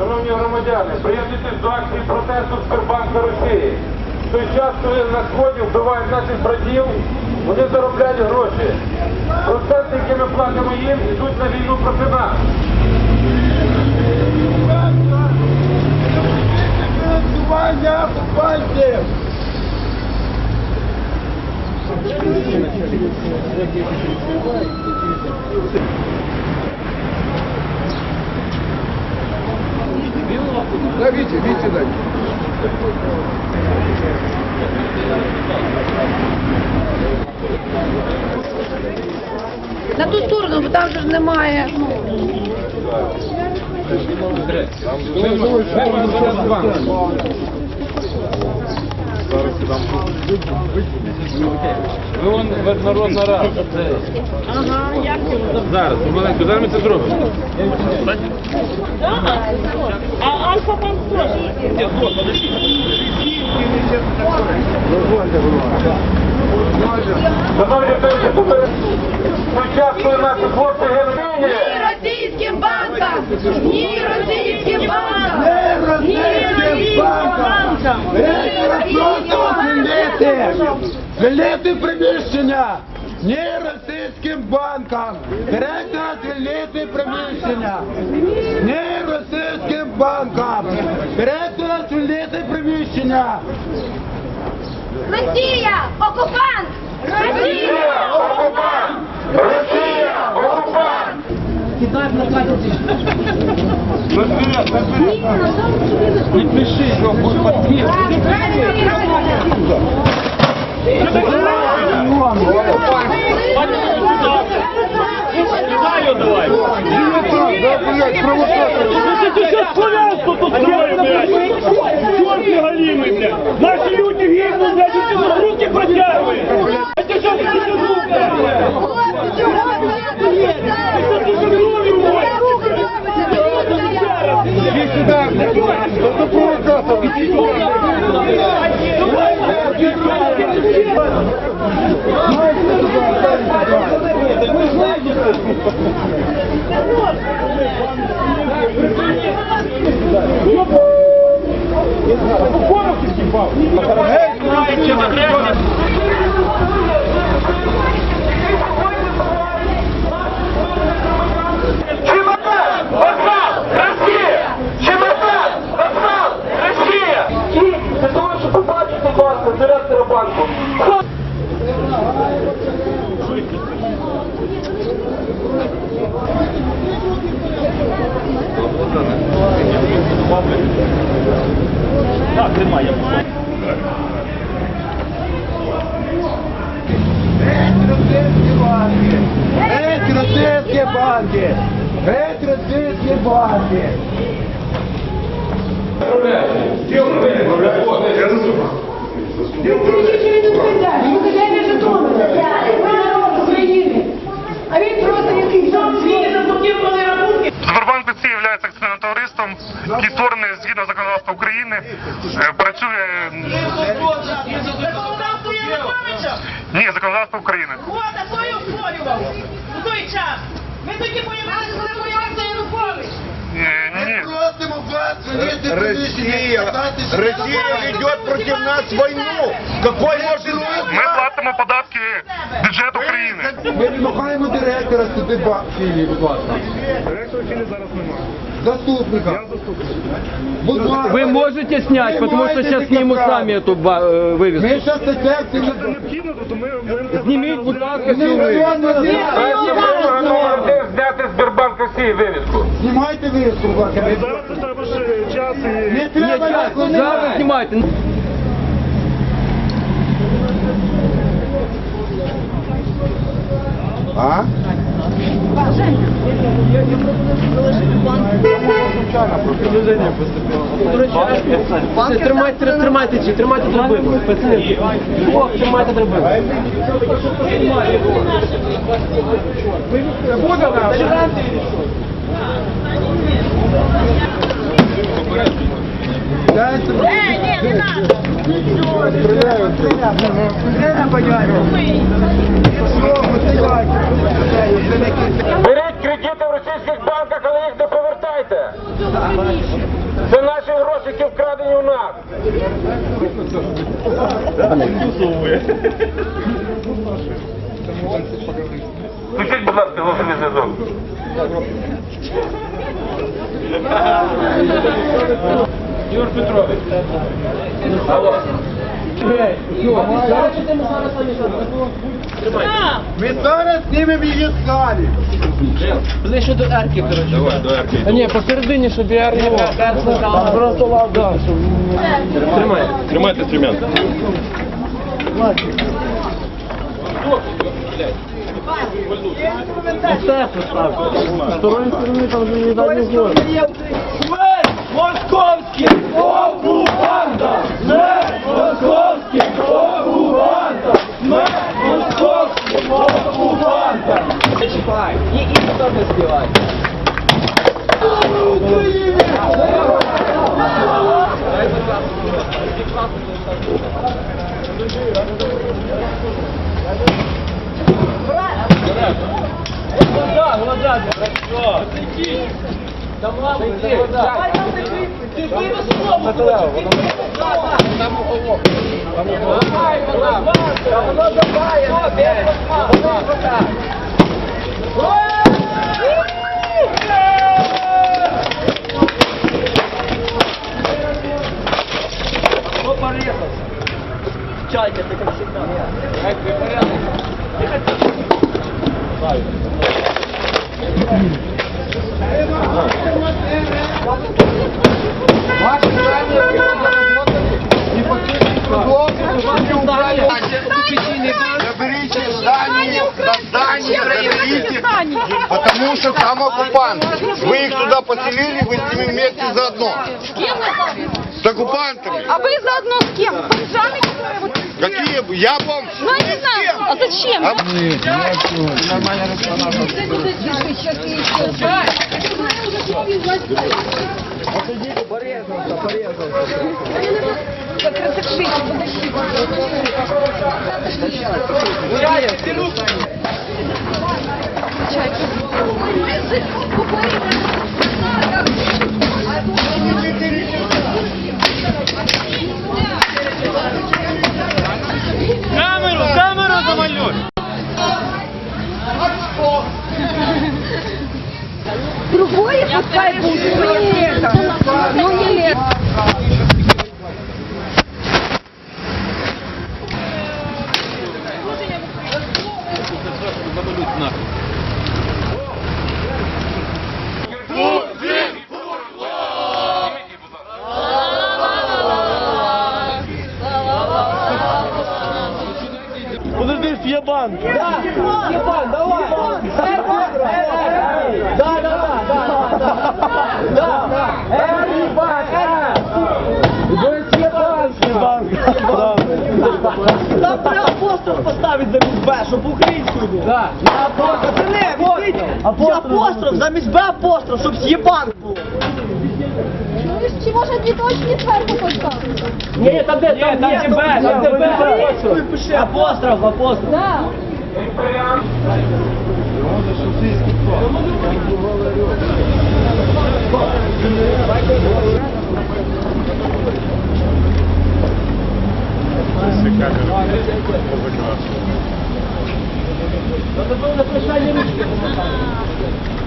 Шановні громадяни, приєднуйтесь до акції протесту Сбербанку Росії. В той час, коли на сході вбивають наших братів, вони заробляють гроші. Проценти, які ми платимо їм, йдуть на війну проти нас. Фінансування Да, Витя, Витя, дай. На ту сторону, бо там же ж немає. Ви народна рада. Ага, як Зараз, маленько, зараз ми це зробимо. А альфа там теж. Шановні наші хлопці генеральні, Ні російським банкам! Ні російським банкам! Ні російським банкам! Просто звільнити! Приміщення! Ні російським банкам! Директора звільнити приміщення! Ні російським банкам! Директора звільнити приміщення! Росія! Окупант! Росія! окупант! Росія! Окупант! Не пиши, що буде Ты руки сейчас притянул, блядь! Ты тут крови уводишь! Иди Я Геть російські банки! Геть російські банки! А він просто якийсь там свій заблокований рахунки. Сбербанк ці є акціонерним товариством, який створений згідно законодавства України, е, працює Законодавство Януковича? ні, законодавство України. А хто його створював у той час? Ми тоді появилися, коли появився Янукович. Е, ні. Просимо вас звільнити Россия, Россия ведет против нас войну. Какой может Ми платимо податки в бюджет України. Ми вимагаємо директора сюди ба- будь ласка Директора філії зараз немає. Заступника. Я заступник. Будь ласка. Вы можете снять, Не потому что маєте сейчас таке снимут права. сами эту ба- э, вывеску. Ми зараз це Це не необхідно, то ми... ми Зніміть, будь ласка, Не цю вивеску. мільйонно Дайте вимога номер один зняти з Сбербанку всі вивіску. Знімайте вивіску, будь ласка. Зараз це треба ще час і... Не Нет, треба сейчас, нас зараз снимайте. А? Тримайте, тримайте, чи тримайте драбину. Пацани, О, тримайте драбину. Дайте. Е, ні, не надо. Стріляють. Стріляють, боярю. Це наші гроші, які вкрадені у нас. Включіть, будь ласка, голосовий зв'язок. Юр Петрович. Алло. Ми зараз знімемо її з халі. Ближче до арки, коротше. Давай, до арки. А ні, посередині, щоб я арки. Просто лавда. Тримай. Тримайте стрімянку. Все поставь. З второї сторони там вже не дать не Московський Глаза, глаза, хорошо. Кто Заберите здание, здание заберите, потому что там оккупанты. Вы их туда поселили, вы с ними вместе заодно. С оккупантами. А вы заодно с кем? С бомжами, которые вот... Какие? бы- Я бомж. Ну, я не знаю, а зачем? А Так разрешите, подожди. Чайка. Подожди, є Да! Ебан, давай! Да, да, да, да, да, да, да, Ебан, Банк. Там треба апостроф поставити замість Б, щоб українською було. Так. Апостроф. Це не, відійдіть. Апостроф, замість Б апостроф, щоб з'єбан було. Чи може двіточні зверху поставити? Ні, там де, там, там де Б, там де Б. Апостроф, апостроф. Треба ручки.